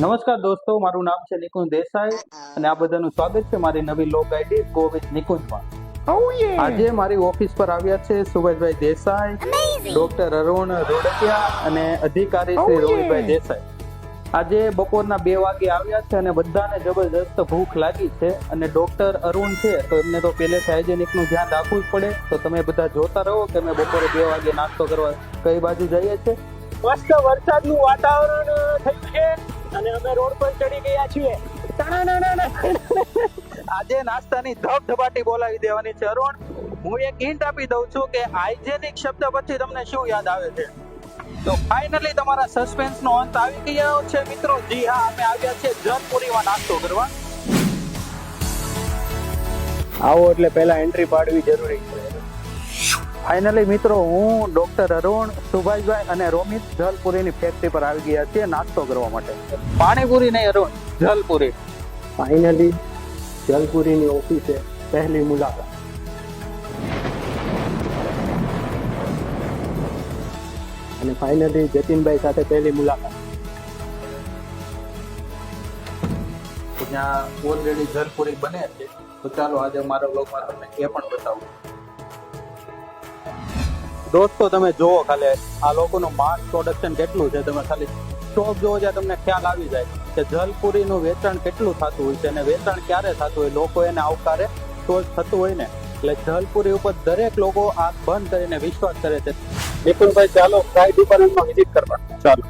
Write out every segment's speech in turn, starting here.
નમસ્કાર દોસ્તો મારું નામ છે નિકુંજ દેસાઈ અને આ બધાનું સ્વાગત છે મારી નવી લોક આઈડી ગો વિથ નિકુંજમાં આજે મારી ઓફિસ પર આવ્યા છે સુભાષભાઈ દેસાઈ ડોક્ટર અરુણ રોડકિયા અને અધિકારી શ્રી રોહિતભાઈ દેસાઈ. આજે બપોરના બે વાગે આવ્યા છે અને બધાને જબરજસ્ત ભૂખ લાગી છે અને ડોક્ટર અરુણ છે તો એમને તો પહેલેથી હાઇજેનિકનું ધ્યાન રાખવું જ પડે. તો તમે બધા જોતા રહો કે અમે બપોરે બે વાગે નાસ્તો કરવા કઈ બાજુ જઈએ છે? મસ્ત વરસાદનું વાતાવરણ થયું છે. અને અમે રોડ પર ચડી ગયા છીએ. આજે નાસ્તાની ધબધબાટી બોલાવી દેવાની છે. અરુણ હું એક હિન્ટ આપી દઉં છું કે હાઇજેનિક શબ્દ પછી તમને શું યાદ આવે છે? તો ફાઇનલી તમારા સસ્પેન્સ નો અંત આવી ગયો છે મિત્રો. જી હા અમે આવ્યા છીએ જનપુરીમાં નાસ્તો કરવા. આવો એટલે પહેલા એન્ટ્રી પાડવી જરૂરી છે. ફાઇનલી મિત્રો હું ડોક્ટર અરુણ સુભાષભાઈ અને રોમિત જલપુરીની ફેક્ટરી પર આવી ગયા છીએ નાસ્તો કરવા માટે. પાણીપુરી નહીં અરુણ જલપુરી. ફાઇનલી જલપુરીની ઓફિસે પહેલી મુલાકાત. અને ફાઇનલી જતીનભાઈ સાથે પહેલી મુલાકાત. ત્યાં ઓલરેડી જલપુરી બને છે. તો ચાલો આજે મારા બ્લોગમાં તમને એ પણ બતાવું. દોસ્તો, તમે જુઓ ખાલી, આ લોકોનું માસ પ્રોડક્શન કેટલું છે? તમે ખાલી સ્ટોક જોવો જ્યાં તમને ખ્યાલ આવી જાય કે જલપુરીનું વેચાણ કેટલું થતું હોય છે અને વેચાણ ક્યારે થતું હોય, લોકો એને આવકારે તો જ થતું હોય ને. એટલે જલપુરી ઉપર દરેક લોકો આંખ બંધ કરીને વિશ્વાસ કરે છે. નિકુલભાઈ ચાલો ફ્રાઈ ડિપાર્ટમેન્ટમાં વિઝિટ કરવા. ચાલો.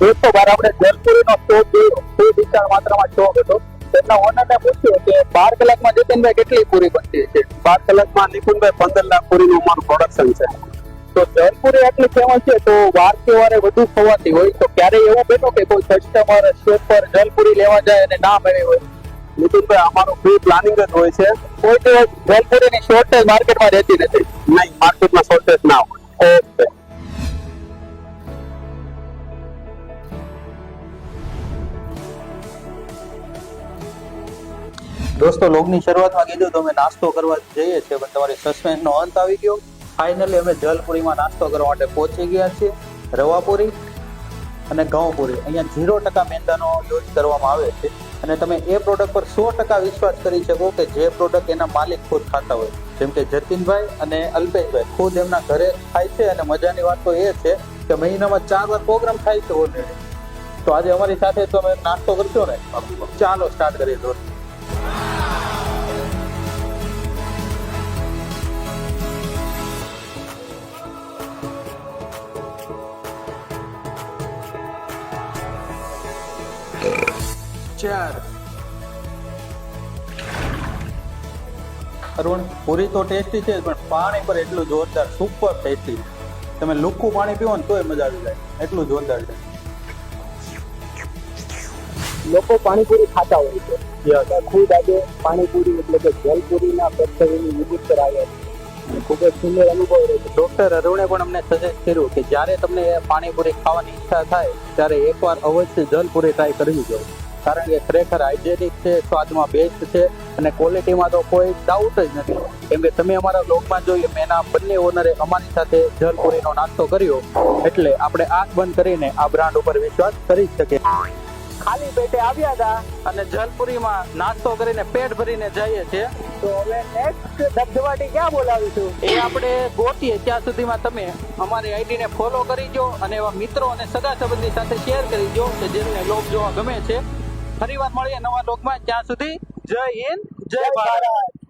દોસ્તો બાર આપણે જલપુરીનો સ્ટોક જોયો. તે વિશાળ માત્રામાં સ્ટોક હતો. તેમના ઓનરને પૂછ્યું કે બાર કલાકમાં જતીનભાઈ કેટલી પૂરી બનતી છે બાર કલાકમાં નિકુંજભાઈ પંદર લાખ પૂરીનું અમારું પ્રોડક્શન છે. તો જલપુરી એટલી ફેમસ છે તો વાર તહેવારે વધુ ખવાતી હોય તો ક્યારે એવું બન્યું કે કોઈ કસ્ટમર શોપ પર જલપુરી લેવા જાય અને ના મળી હોય? નિતિનભાઈ અમારું ફ્રી પ્લાનિંગ જ હોય છે. કોઈ દિવસ જલપુરીની શોર્ટેજ માર્કેટમાં રહેતી નથી. નહીં માર્કેટમાં શોર્ટેજ ના હોય. દોસ્તો લોગની શરૂઆતમાં કીધું તો અમે નાસ્તો કરવા જઈએ છીએ, પણ તમારી સસ્પેન્સનો અંત આવી ગયો. ફાઇનલી અમે જલપુરીમાં નાસ્તો કરવા માટે પહોંચી ગયા છીએ, રવાપુરી અને ઘઉંપુરી અહીંયા ઝીરો ટકા મેંદાનો યુઝ કરવામાં આવે છે અને તમે એ પ્રોડક્ટ પર સો ટકા વિશ્વાસ કરી શકો કે જે પ્રોડક્ટ એના માલિક ખુદ ખાતા હોય. જેમ કે જતીનભાઈ અને અલ્પેશભાઈ, ખુદ એમના ઘરે ખાય છે અને મજાની વાત તો એ છે કે મહિનામાં ચાર વાર પ્રોગ્રામ થાય છે ઓલરેડી તો આજે અમારી સાથે તમે નાસ્તો કરશો ને? ચાલો સ્ટાર્ટ કરીએ દોસ્ત. ચાર. અરુણ, પૂરી તો ટેસ્ટી છે, પણ પાણી પર એટલું જોરદાર સુપર ટેસ્ટી તમે લુખ્ખું પાણી પીવો ને તોય મજા આવી જાય. એટલું જોરદાર છે. લોકો પાણીપુરી ખાતા હોય છે. ખુદ આજે પાણીપુરી એટલે કે જલપુરીના ફેક્ટરીની પર આવ્યા છે. ખૂબ જ સુંદર અનુભવ રહ્યો ડૉક્ટર અરુણે પણ અમને સજેસ્ટ કર્યું કે જ્યારે તમને પાણીપુરી ખાવાની ઈચ્છા થાય, ત્યારે એકવાર અવશ્ય જલપુરી ટ્રાય કરવી જોઈએ. કારણ કે ખરેખર હાઇજેનિક છે, સ્વાદમાં બેસ્ટ છે, અને ક્વોલિટીમાં તો કોઈ ડાઉટ જ નથી. કેમ કે તમે અમારા બ્લોગમાં જોઈએ મેં એના બંને ઓનરે અમારી સાથે જલપુરીનો નાસ્તો કર્યો. એટલે આપણે આંખ બંધ કરીને આ બ્રાન્ડ ઉપર વિશ્વાસ કરી શકીએ. ખાલી પેટે આવ્યા હતા અને જલપુરીમાં નાસ્તો કરીને પેટ ભરીને જઈએ છીએ. તો હવે નેક્સ્ટ ધબધબાટી ક્યાં બોલાવીશું? એ આપણે ગોતીએ, ત્યાં સુધીમાં તમે અમારી આઈડીને ફોલો કરીજો અને એવા મિત્રો અને સગા સંબંધી સાથે શેર કરીજો કે જેમને લોક જોવા ગમે છે. ફરી વાર મળીએ નવા લોકમાં, ત્યાં સુધી જય હિન્દ, જય ભારત.